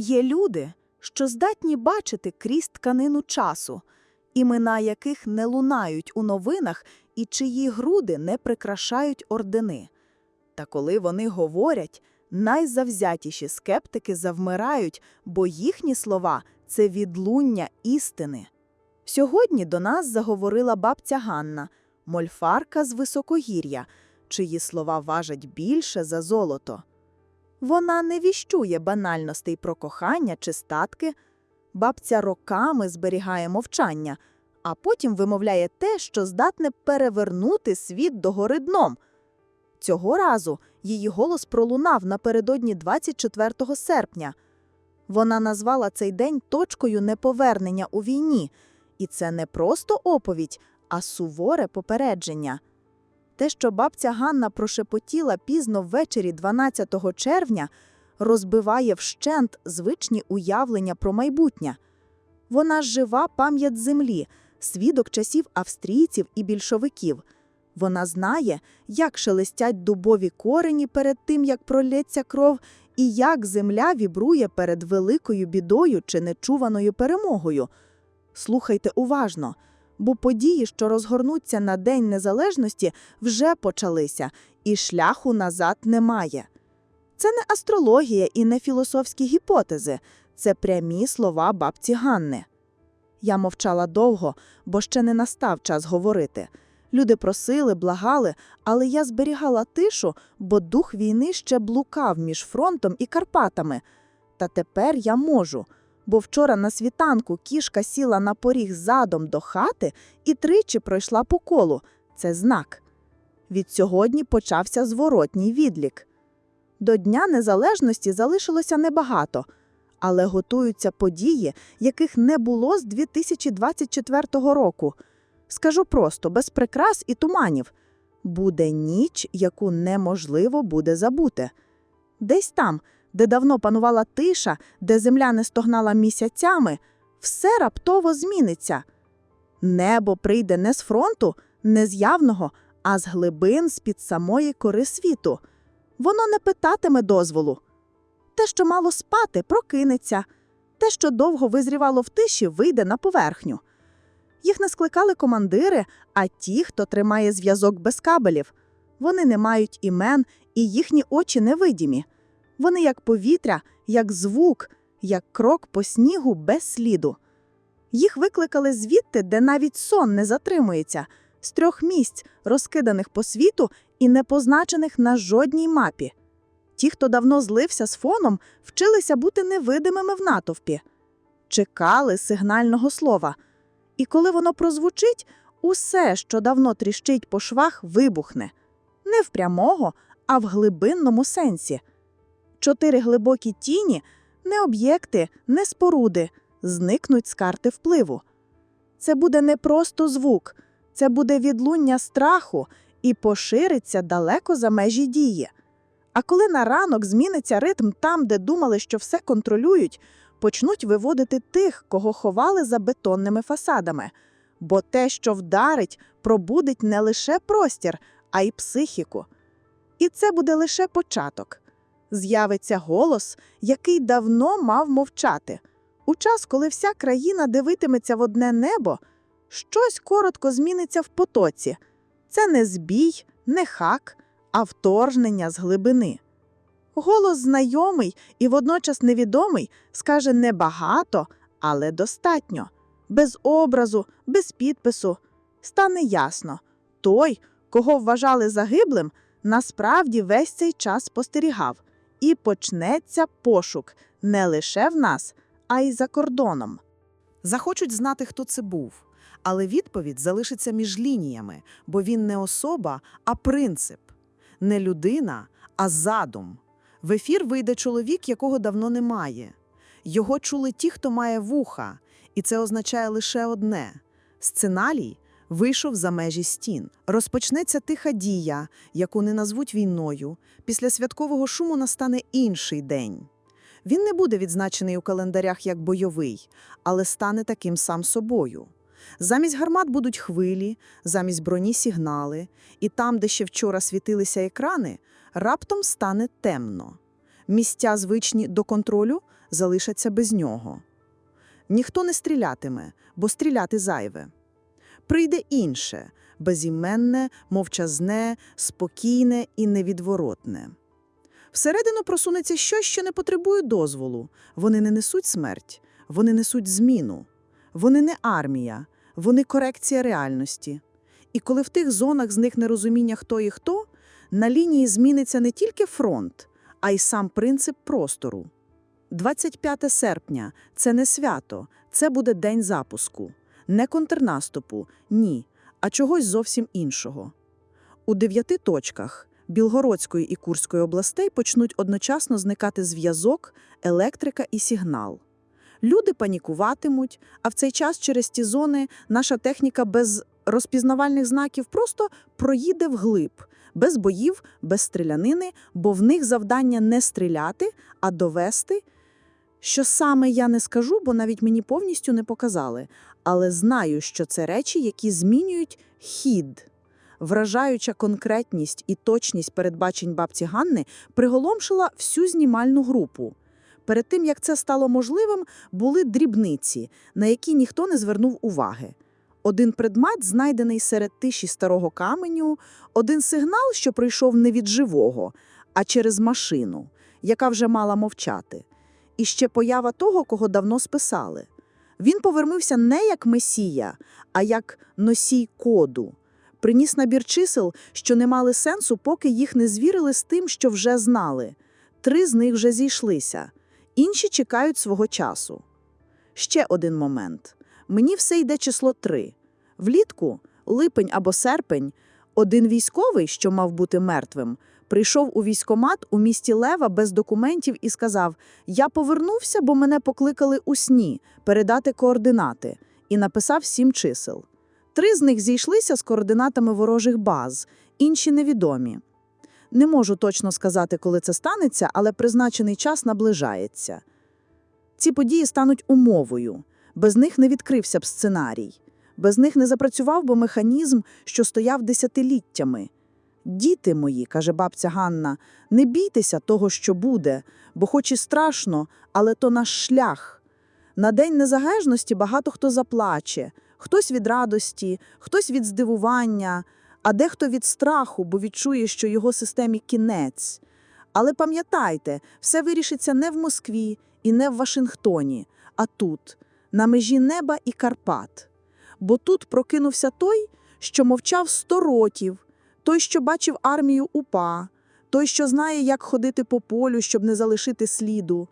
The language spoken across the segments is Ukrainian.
Є люди, що здатні бачити крізь тканину часу, імена яких не лунають у новинах і чиї груди не прикрашають ордени. Та коли вони говорять, найзавзятіші скептики завмирають, бо їхні слова це відлуння істини. Сьогодні до нас заговорила бабця Ганна, мольфарка з високогір'я, чиї слова важать більше за золото. Вона не віщує банальностей про кохання чи статки. Бабця роками зберігає мовчання, а потім вимовляє те, що здатне перевернути світ догори дном. Цього разу її голос пролунав напередодні 24 серпня. Вона назвала цей день точкою неповернення у війні, і це не просто оповідь, а суворе попередження. Те, що бабця Ганна прошепотіла пізно ввечері 12 червня, розбиває вщент звичні уявлення про майбутнє. Вона жива пам'ять землі, свідок часів австрійців і більшовиків. Вона знає, як шелестять дубові корені перед тим, як пролється кров, і як земля вібрує перед великою бідою чи нечуваною перемогою. Слухайте уважно, бо події, що розгорнуться на День Незалежності, вже почалися, і шляху назад немає. Це не астрологія і не філософські гіпотези, це прямі слова бабці Ганни. Я мовчала довго, бо ще не настав час говорити. Люди просили, благали, але я зберігала тишу, бо дух війни ще блукав між фронтом і Карпатами. Та тепер я можу, бо вчора на світанку кішка сіла на поріг задом до хати і тричі пройшла по колу. Це знак. Від сьогодні почався зворотній відлік. До Дня Незалежності залишилося небагато, але готуються події, яких не було з 2024 року. Скажу просто, без прикрас і туманів. Буде ніч, яку неможливо буде забути. Десь там, де давно панувала тиша, де земля не стогнала місяцями, все раптово зміниться. Небо прийде не з фронту, не з явного, а з глибин з-під самої кори світу. Воно не питатиме дозволу. Те, що мало спати, прокинеться, те, що довго визрівало в тиші, вийде на поверхню. Їх не скликали командири, а ті, хто тримає зв'язок без кабелів. Вони не мають імен, і їхні очі невидимі. Вони як повітря, як звук, як крок по снігу без сліду. Їх викликали звідти, де навіть сон не затримується, з трьох місць, розкиданих по світу і не позначених на жодній мапі. Ті, хто давно злився з фоном, вчилися бути невидимими в натовпі, чекали сигнального слова. І коли воно прозвучить, усе, що давно тріщить по швах, вибухне не в прямого, а в глибинному сенсі. Чотири глибокі тіні, не об'єкти, не споруди, зникнуть з карти впливу. Це буде не просто звук, це буде відлуння страху і пошириться далеко за межі дії. А коли на ранок зміниться ритм там, де думали, що все контролюють, почнуть виводити тих, кого ховали за бетонними фасадами. Бо те, що вдарить, пробудить не лише простір, а й психіку. І це буде лише початок. З'явиться голос, який давно мав мовчати. У час, коли вся країна дивитиметься в одне небо, щось коротко зміниться в потоці. Це не збій, не хак, а вторжнення з глибини. Голос знайомий і водночас невідомий скаже небагато, але достатньо. Без образу, без підпису. Стане ясно той, кого вважали загиблим, насправді весь цей час спостерігав. І почнеться пошук не лише в нас, а й за кордоном. Захочуть знати, хто це був. Але відповідь залишиться між лініями, бо він не особа, а принцип. Не людина, а задум. В ефір вийде чоловік, якого давно немає. Його чули ті, хто має вуха, і це означає лише одне: сценарій вийшов за межі стін. Розпочнеться тиха дія, яку не назвуть війною. Після святкового шуму настане інший день. Він не буде відзначений у календарях як бойовий, але стане таким сам собою. Замість гармат будуть хвилі, замість броні сигнали, і там, де ще вчора світилися екрани, раптом стане темно. Місця, звичні до контролю, залишаться без нього. Ніхто не стрілятиме, бо стріляти зайве. Прийде інше, безіменне, мовчазне, спокійне і невідворотне. Всередину просунеться щось, що не потребує дозволу. Вони не несуть смерть, вони несуть зміну. Вони не армія, вони корекція реальності. І коли в тих зонах зникне розуміння, хто і хто, на лінії зміниться не тільки фронт, а й сам принцип простору. 25 серпня – це не свято, це буде день запуску. Не контрнаступу, ні, а чогось зовсім іншого. У дев'яти точках Білгородської і Курської областей почнуть одночасно зникати зв'язок, електрика і сигнал. Люди панікуватимуть, а в цей час через ті зони наша техніка без розпізнавальних знаків просто проїде вглиб, без боїв, без стрілянини, бо в них завдання не стріляти, а довести. Що саме я не скажу, бо навіть мені повністю не показали, але знаю, що це речі, які змінюють хід. Вражаюча конкретність і точність передбачень бабці Ганни приголомшила всю знімальну групу. Перед тим, як це стало можливим, були дрібниці, на які ніхто не звернув уваги. Один предмет, знайдений серед тиші старого каменю, один сигнал, що прийшов не від живого, а через машину, яка вже мала мовчати. І ще поява того, кого давно списали. Він повернувся не як месія, а як носій коду. Приніс набір чисел, що не мали сенсу, поки їх не звірили з тим, що вже знали. Три з них вже зійшлися, інші чекають свого часу. Ще один момент. Мені все йде число три. Влітку, липень або серпень, один військовий, що мав бути мертвим, прийшов у військомат у місті Лева без документів і сказав: Я повернувся, бо мене покликали у сні передати координати, і написав сім чисел. Три з них зійшлися з координатами ворожих баз, інші невідомі. Не можу точно сказати, коли це станеться, але призначений час наближається. Ці події стануть умовою. Без них не відкрився б сценарій. Без них не запрацював би механізм, що стояв десятиліттями. Діти мої, каже бабця Ганна, не бійтеся того, що буде, бо хоч і страшно, але то наш шлях. На День Незалежності багато хто заплаче, хтось від радості, хтось від здивування, а дехто від страху, бо відчує, що його системі кінець. Але пам'ятайте, все вирішиться не в Москві і не в Вашингтоні, а тут, на межі неба і Карпат. Бо тут прокинувся той, що мовчав сто років, той, що бачив армію УПА, той, що знає, як ходити по полю, щоб не залишити сліду.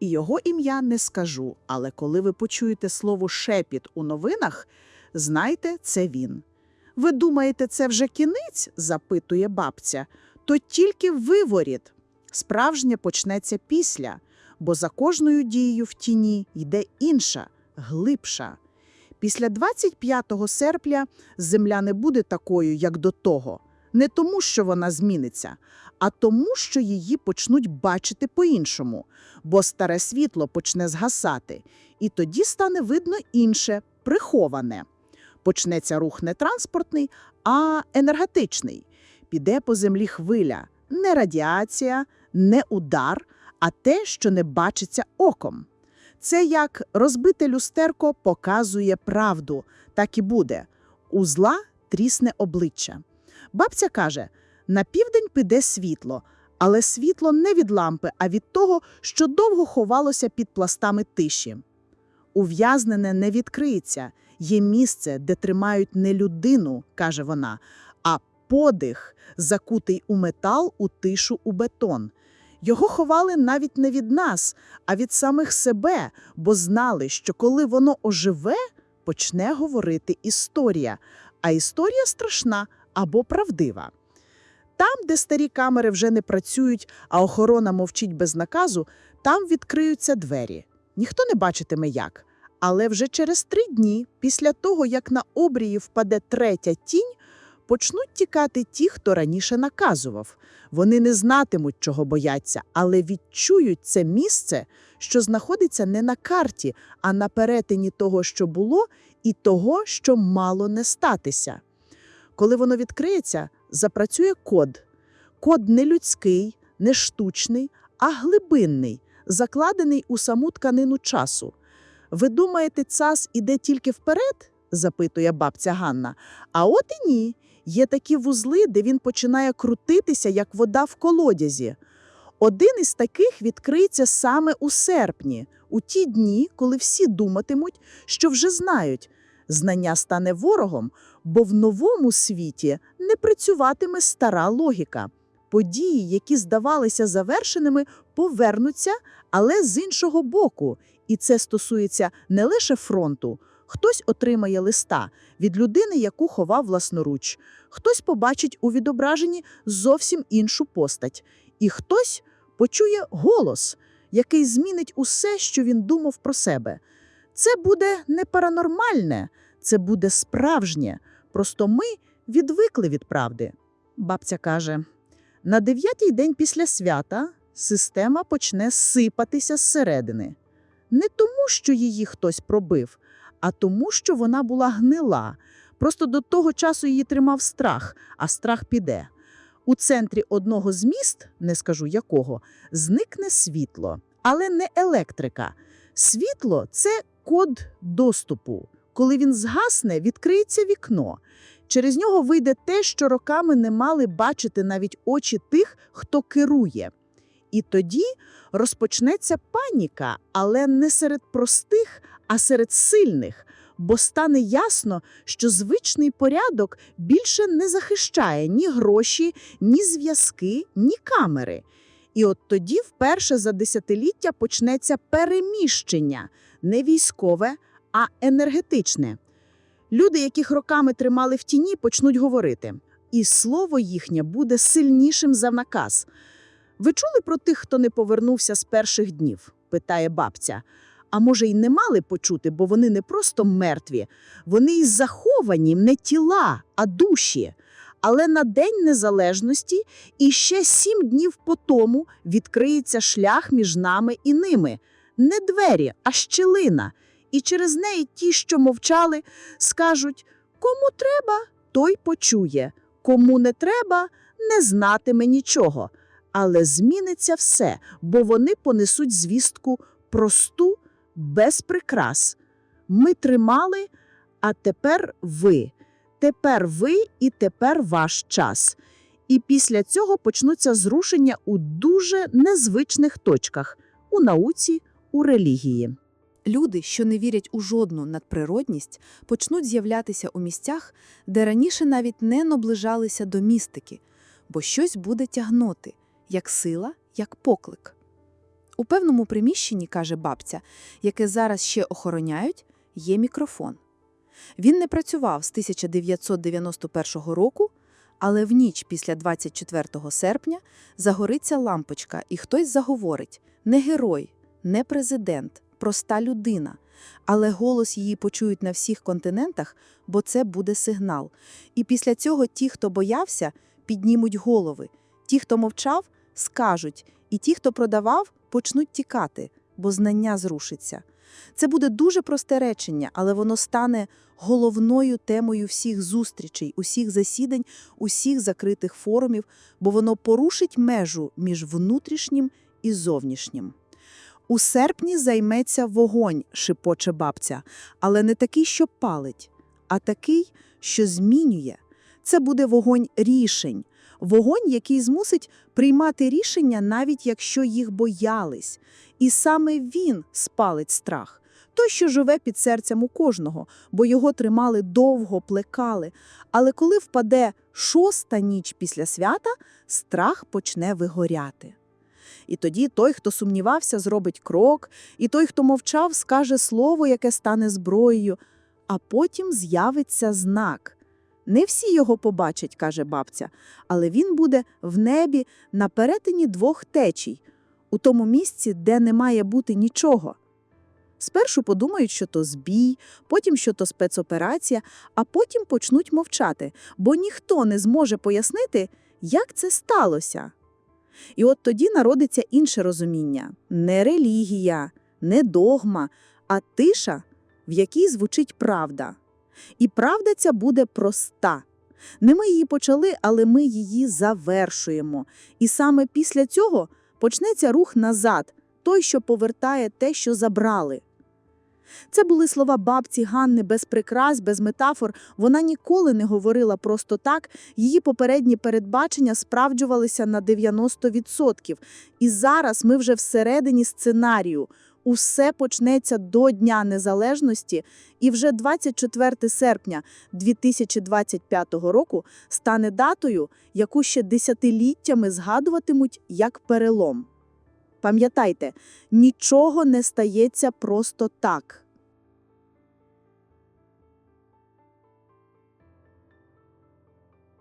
І його ім'я не скажу, але коли ви почуєте слово шепіт у новинах, знайте, це він. Ви думаєте, це вже кінець? запитує бабця. То тільки виворіт. Справжнє почнеться після, бо за кожною дією в тіні йде інша, глибша. Після 25 серпня земля не буде такою, як до того. Не тому, що вона зміниться, а тому, що її почнуть бачити по-іншому, бо старе світло почне згасати, і тоді стане видно інше, приховане. Почнеться рух не транспортний, а енергетичний. Піде по землі хвиля, не радіація, не удар, а те, що не бачиться оком. Це як розбите люстерко показує правду, так і буде. У зла трісне обличчя. Бабця каже: на південь піде світло, але світло не від лампи, а від того, що довго ховалося під пластами тиші. Ув'язнене не відкриється, є місце, де тримають не людину, каже вона, а подих, закутий у метал, у тишу, у бетон. Його ховали навіть не від нас, а від самих себе, бо знали, що коли воно оживе, почне говорити історія, а історія страшна або правдива. Там, де старі камери вже не працюють, а охорона мовчить без наказу, там відкриються двері. Ніхто не бачитиме як. Але вже через три дні, після того, як на обрії впаде третя тінь, почнуть тікати ті, хто раніше наказував. Вони не знатимуть, чого бояться, але відчують це місце, що знаходиться не на карті, а на перетині того, що було, і того, що мало не статися. Коли воно відкриється, запрацює код. Код не людський, не штучний, а глибинний, закладений у саму тканину часу. Ви думаєте, час іде тільки вперед? запитує бабця Ганна. А от і ні. Є такі вузли, де він починає крутитися, як вода в колодязі. Один із таких відкриється саме у серпні, у ті дні, коли всі думатимуть, що вже знають. Знання стане ворогом, бо в новому світі не працюватиме стара логіка. Події, які здавалися завершеними, повернуться, але з іншого боку. І це стосується не лише фронту. Хтось отримає листа від людини, яку ховав власноруч, хтось побачить у відображенні зовсім іншу постать, і хтось почує голос, який змінить усе, що він думав про себе. Це буде не паранормальне, це буде справжнє. Просто ми відвикли від правди. Бабця каже: на дев'ятий день після свята система почне сипатися зсередини. Не тому, що її хтось пробив, а тому, що вона була гнила. Просто до того часу її тримав страх, а страх піде. У центрі одного з міст, не скажу якого, зникне світло, але не електрика. Світло це код доступу. Коли він згасне, відкриється вікно. Через нього вийде те, що роками не мали бачити навіть очі тих, хто керує. І тоді розпочнеться паніка, але не серед простих, а серед сильних, бо стане ясно, що звичний порядок більше не захищає ні гроші, ні зв'язки, ні камери. І от тоді вперше за десятиліття почнеться переміщення не військове, а енергетичне. Люди, яких роками тримали в тіні, почнуть говорити, і слово їхнє буде сильнішим за наказ. Ви чули про тих, хто не повернувся з перших днів? питає бабця. А може, й не мали почути, бо вони не просто мертві, вони й заховані не тіла, а душі. Але на День Незалежності і ще сім днів по тому відкриється шлях між нами і ними. Не двері, а щілина. І через неї ті, що мовчали, скажуть: кому треба, той почує, кому не треба, не знатиме нічого. Але зміниться все, бо вони понесуть звістку просту, без прикрас. Ми тримали, а тепер ви. Тепер ви і тепер ваш час. І після цього почнуться зрушення у дуже незвичних точках у науці, у релігії. Люди, що не вірять у жодну надприродність, почнуть з'являтися у місцях, де раніше навіть не наближалися до містики, бо щось буде тягнути, як сила, як поклик. У певному приміщенні, каже бабця, яке зараз ще охороняють, є мікрофон. Він не працював з 1991 року, але в ніч після 24 серпня загориться лампочка, і хтось заговорить не герой, не президент, проста людина. Але голос її почують на всіх континентах, бо це буде сигнал. І після цього ті, хто боявся, піднімуть голови. Ті, хто мовчав, скажуть, і ті, хто продавав, почнуть тікати, бо знання зрушиться. Це буде дуже просте речення, але воно стане головною темою всіх зустрічей, усіх засідань, усіх закритих форумів, бо воно порушить межу між внутрішнім і зовнішнім. У серпні займеться вогонь, шипоче бабця, але не такий, що палить, а такий, що змінює. Це буде вогонь рішень, вогонь, який змусить приймати рішення, навіть якщо їх боялись. І саме він спалить страх. Той, що живе під серцем у кожного, бо його тримали довго, плекали. Але коли впаде шоста ніч після свята, страх почне вигоряти. І тоді той, хто сумнівався, зробить крок, і той, хто мовчав, скаже слово, яке стане зброєю, а потім з'явиться знак. Не всі його побачать, каже бабця, але він буде в небі на перетині двох течій, у тому місці, де не має бути нічого. Спершу подумають, що то збій, потім, що то спецоперація, а потім почнуть мовчати, бо ніхто не зможе пояснити, як це сталося. І от тоді народиться інше розуміння не релігія, не догма, а тиша, в якій звучить правда. І правда ця буде проста. Не ми її почали, але ми її завершуємо. І саме після цього почнеться рух назад, той, що повертає те, що забрали. Це були слова бабці Ганни без прикрас, без метафор. Вона ніколи не говорила просто так. Її попередні передбачення справджувалися на 90%. І зараз ми вже всередині сценарію. Усе почнеться до Дня Незалежності, і вже 24 серпня 2025 року стане датою, яку ще десятиліттями згадуватимуть як перелом. Пам'ятайте, нічого не стається просто так.